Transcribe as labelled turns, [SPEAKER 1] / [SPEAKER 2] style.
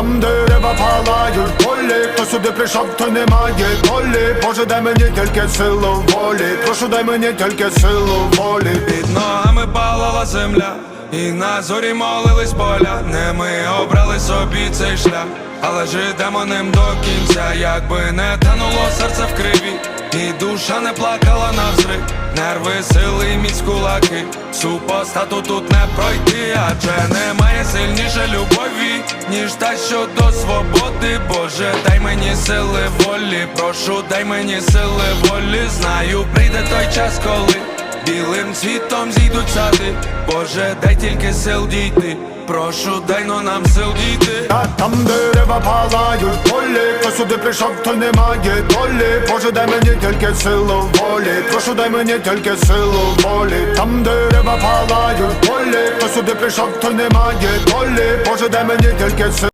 [SPEAKER 1] там дерева палають полі, хто сюди прийшов, то немає долі. Боже, дай мені тільки силу волі, прошу дай мені тільки силу волі.
[SPEAKER 2] Під ногами палала земля, і на зорі молились поля. Не ми обрали собі цей шлях, але ж ідемо ним до кінця, якби не тануло серце в криві, і душа не плакала навзрив. Нерви, сили, міць кулаки, супостату тут не пройти, адже немає сильніше любові, ніж та, що до свободи. Боже, дай мені сили волі, прошу, дай мені сили волі. Знаю, прийде той час, коли. Білим цвітом зійдуть сади, Боже, дай тільки сил дійти, прошу, дай но нам сил дійти.
[SPEAKER 1] Та там дерева палають полі, хто сюди прийшов, то немає долі. Боже, дай мені тільки силу волі, прошу дай мені тільки силу волі. Там дерева палають полі, хто сюди прийшов, то немає долі. Боже, дай мені тільки силу